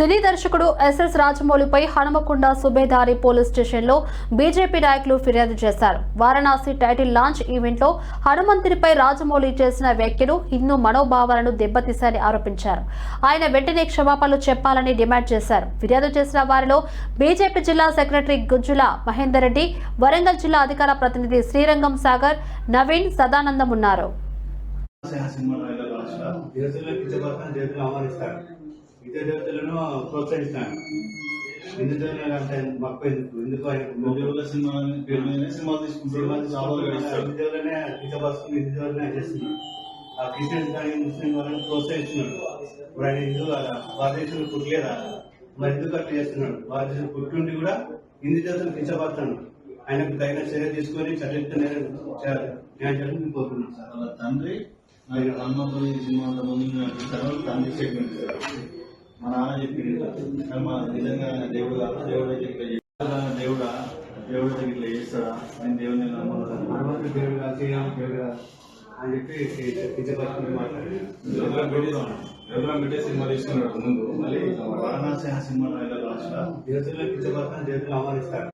సినీ దర్శకుడు ఎస్ఎస్ రాజమౌళిపై హనుమకొండ సుబేదారి పోలీస్ స్టేషన్లో బీజేపీ నాయకులు ఫిర్యాదు చేశారు. వారణాసి టైటిల్ లాంచ్ ఈవెంట్లో హనుమంతునిపై రాజమౌళి చేసిన వ్యాఖ్యలు హిందూ మనోభావాలను దెబ్బతీశారని ఆరోపించారు. ఆయన వెంటనే క్షమాపణలు చెప్పాలని డిమాండ్ చేశారు. ఫిర్యాదు చేసిన వారిలో బీజేపీ జిల్లా సెక్రటరీ గుజ్జుల మహేందర్ రెడ్డి వరంగల్ జిల్లా అధికార ప్రతినిధి శ్రీరంగం సాగర్ నవీన్ సదానందం ఉన్నారు. సినిమాలో ఎలా రాష్ట్ర దేవతలను కించపడతాను దేవతలను అవమానిస్తాడు ఇతర దేవతలను ప్రోత్సహిస్తాడు హిందూ దేవతలు అంటే మక్కువ ఎందుకు ఎందుకు ఆయన దేవుళ్ళ సినిమా పేరు మీదనే సినిమా తీసుకుంటాడు లాభాలు గడిస్తాడు హిందూ దేవులనే కించపరుస్తుంది హిందూ దేవులనే చేస్తున్నాడు. ఆ క్రిస్టియన్స్ కానీ ముస్లిం వాళ్ళని ప్రోత్సహిస్తున్నాడు. ఇప్పుడు ఆయన హిందూ కదా భారతదేశంలో పుట్టలేదా? మరి ఎందుకు అట్లా చేస్తున్నాడు? భారతదేశంలో పుట్టుండి కూడా హిందూ దేవతలు కించపడతాడు. ఆయనకు తగిన చర్య తీసుకొని న్యాయం చేయాలని సార్ వాళ్ళ తండ్రి సినిమా తండ్రి స్టేట్మెంట్ కానీ మా నిజంగా దేవుడు దేవుడు అయితే ఇట్లా? దేవుడా దేవుడు అయితే ఇట్లా చేస్తాడా నేను దేవుడిని నమ్మను హనుమంతుడు దేవుడు దేవుడు అని చెప్పి మాట్లాడారు ఎవరైనా పెట్టే సినిమా తీసుకున్నాడు ముందు. మళ్ళీ వారణాసి సినిమాలో ఎలా రాష్ట్ర దేవతలను కించపడతాను దేవతలు అవమానిస్తాడు